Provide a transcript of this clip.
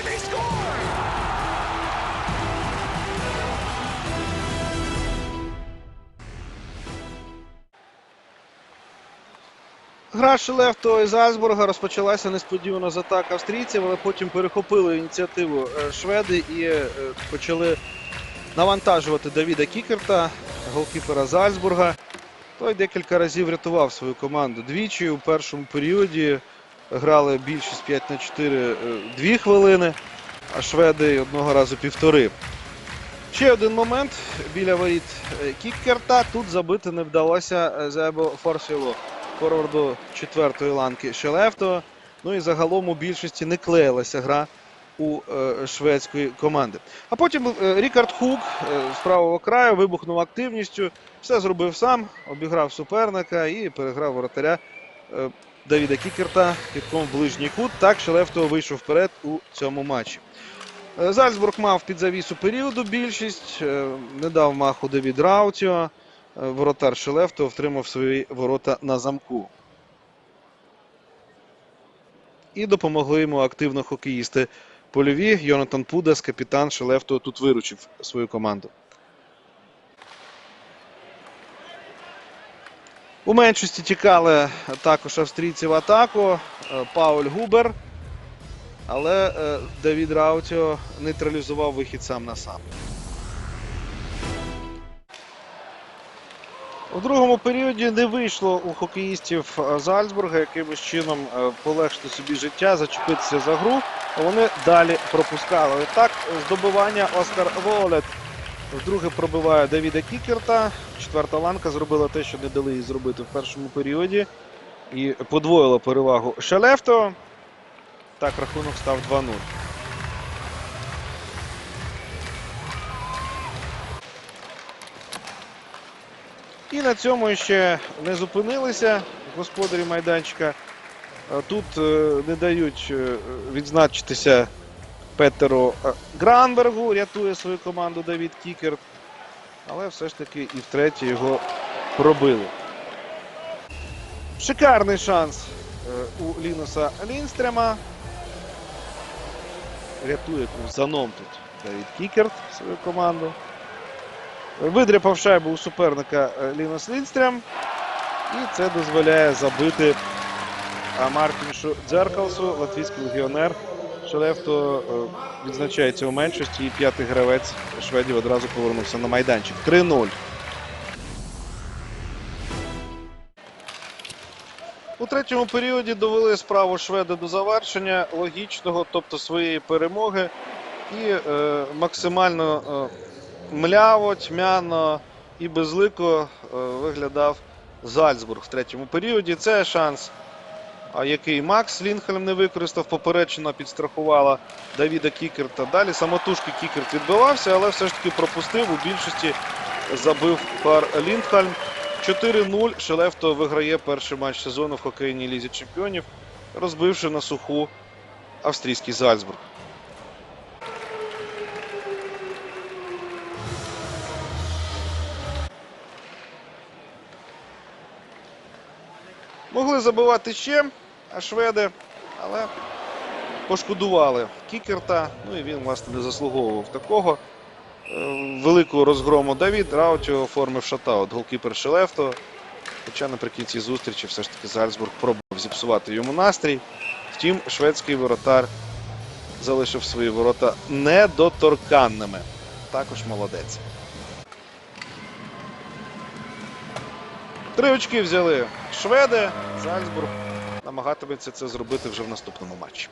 and they score! Гра Шелефто і Зальцбурга розпочалася несподівано з атак австрійців, але потім перехопили ініціативу е, шведи і е, почали навантажувати Давіда Кікерта, голкіпера Зальцбурга. Той декілька разів рятував свою команду двічі. У першому періоді грали більшість 5 на 4 2 хвилини, а шведи одного разу півтори. Ще один момент біля воріт е, Кікерта. Тут забити не вдалося е, Зебо Форсіло форварду четвертої ланки Шелефто. Ну і загалом у більшості не клеїлася гра у е, шведської команди. А потім е, Рікард Хук е, з правого краю вибухнув активністю, все зробив сам, обіграв суперника і переграв воротаря е, Давіда Кікерта кітком в ближній кут. Так Шелефто вийшов вперед у цьому матчі. Е, Зальцбург мав під завісу періоду більшість, е, не дав маху Девід Раутіо. Е, Воротар Шелефто втримав свої ворота на замку. І допомогли йому активно хокеїсти польові. Йонатан Пудес, капітан Шелефто, тут виручив свою команду. У меншості тікали також австрійці в атаку. Е, Пауль Губер. Але е, Давід Раутіо нейтралізував вихід сам на сам. У другому періоді не вийшло у хокеїстів е, Зальцбурга якимось чином полегшити собі життя, зачепитися за гру. Вони далі пропускали. Так, здобування Оскар Волет вдруге пробиває Давіда Кікерта. Четверта ланка зробила те, що не дали їй зробити в першому періоді. І подвоїла перевагу Шелефто. Так, рахунок став 2-0. І на цьому ще не зупинилися господарі майданчика. Тут е, не дають е, відзначитися Петеру е, Гранбергу, рятує свою команду Давід Кікерт. Але все ж таки і втретє його пробили. Шикарний шанс е, у Лінуса Лінстрема. Рятує ковзаном тут Давід Кікерт свою команду. Видряпав шайбу у суперника е, Лінус Лінстрем. І це дозволяє забити Мартіншу Дзеркалсу, латвійський легіонер. Шелефто е, відзначається у меншості, і п'ятий гравець шведів одразу повернувся на майданчик. 3-0. У третьому періоді довели справу шведи до завершення логічного, тобто своєї перемоги, і е, максимально е, мляво, тьмяно і безлико е, виглядав Зальцбург в третьому періоді. Це шанс, який Макс Лінхельм не використав. Поперечина підстрахувала Давіда Кікерта. Далі самотужки Кікерт відбивався, але все ж таки пропустив. У більшості забив пар Ліндхальм. 4-0 Шелефто виграє перший матч сезону в хокейній лізі чемпіонів, розбивши на суху австрійський Зальцбург. Могли забивати ще шведи, але пошкодували Кікерта. Ну і він, власне, не заслуговував такого е, великого розгрому. Давід Раутіо оформив шатаут. Голкіпер Шелефто. Хоча наприкінці зустрічі все ж таки Зальцбург пробував зіпсувати йому настрій. Втім, шведський воротар залишив свої ворота недоторканними. Також молодець. Три очки взяли шведи. Зальцбург намагатиметься це зробити вже в наступному матчі.